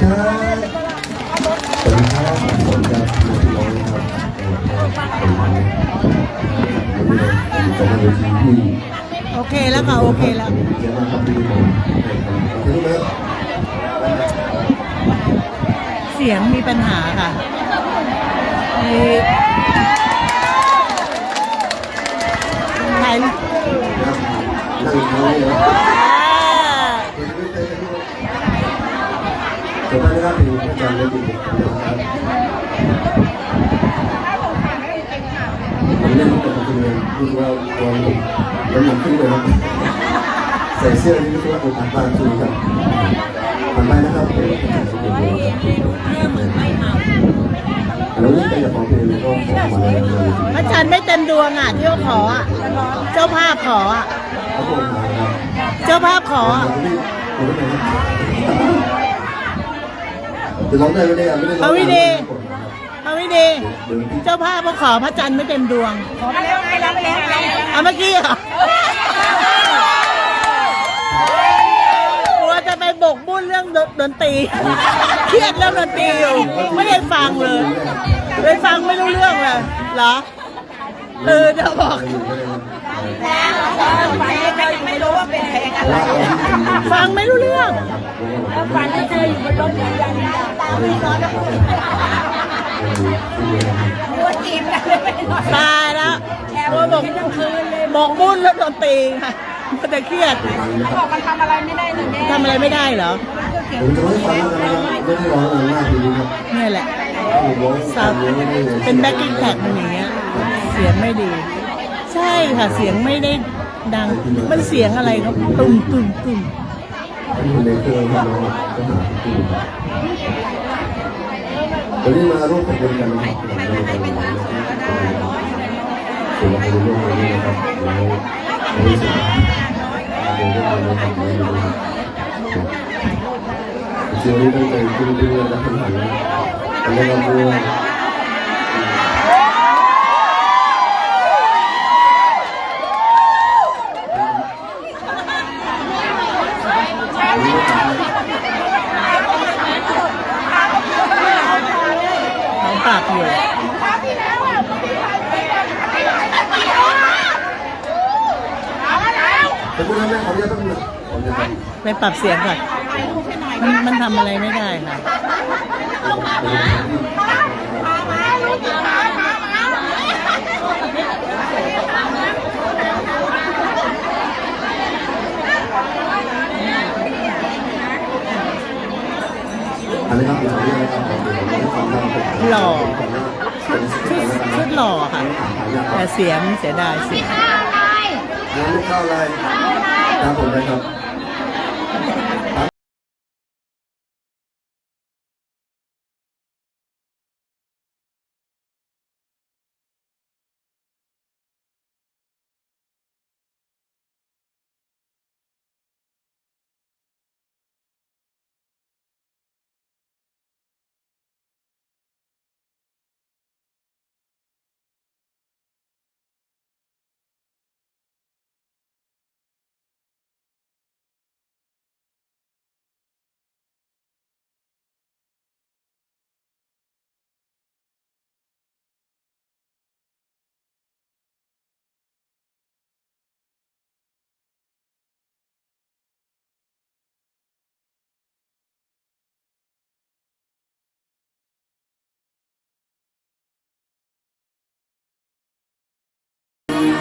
ครับสวัสดีครับสวัสดีครับพี่น้องครับผมจะมาเวทีที่โอเคแล้วค่ะโอเคแล้วเยอะมากครับพี่ผมโอเคไหมเสียงมีปัญหาค่ะไอ้ใครนั่งอยู่ตรงนี้ นะจบแล้นะครับเป็นอาจารย์และดีนะครับผมเล่นกับคุณเองพูดว่าตอนแล้วผมขึ้นเลยครับใส่เสื้อที่รู้สึกว่าผมผ่านบ้านคือครับผ่านไปนะครับเป็นแล้วนี่เป็นของเพลงก็ขอมาเลยเลยพระจันทร์ไม่เต็มดวงอะที่เขาขออะเจ้าภาพขออะเจ้าภาพขออะ จะร้องได้ไม่ได้ไม่ได้เอาวิดีเอาวิดีเจ้าภาพเขาขอพระจันทร์ไม่เต็มดวงขอไปแล้วไงแล้วแล้วไงเอาเมื่อกี้เหรอกลัวจะไปบกบุ่นเรื่องดนตรีเครียดเรื่องดนตรีอยู่ไม่ได้ฟังเลยเลยฟังไม่รู้เรื่องเลยเหรอเออจะบอกฝันยังไม่รู้ ว่าเป็นเพลงอะไรฟังไม่รู้เรื่องฝันให้เธออยู่บนรถจักรยานตาไม่ร้อนแล้วหัวจีบกันเลยไม่ร้อนตายแล้วกลัวบอกบอกบุ่นเรื่องดนตรีค่ะมันจะเครียดบอกมันทำอะไรไม่ได้หนึ่งแน่ทำอะไรไม่ได้เหรอผมจะไม่ฟังแล้วนะครับไม่ได้ร้องอะไรมากทีนี้ครับนี่แหละผซาวเป็นแบ็คกิ้งแท็กมันอย่างเงี้ยเสียงไม่ดี ใช่ค่ะเสียงไม่ได้ดัง มันเสียงอะไรครับตุ่มตุ่มตุ่ม อยู่ในเครื่องพี่น้องก็หาที่วันนี้มาร่วมขบวนกันนะครับเราจะไปส่วนเราไปร่วมกันนะครับแล้วในที่สุดเราได้มาในทางนี้นะครับเชื่อว่าตั้งใจขึ้นเรื่อยๆและขันหันแล้วก็ด้ว ยน้องปากอยู่แต่พวกนั้นแม่เขาจะต้องเขาจะต้องไปปรับเสียงก่อนมันมันทำอะไรไม่ได้ค่ะ อันนี้ครับเดี๋ยวเรียกนะครับผมเดี๋ยวผมให้ความ หล่อ ชุด ชุดชุด หล่อค่ะ แต่เสียงเสียดายเสียง เดี๋ยวลูกข้าวอะไรครับผมนะครับ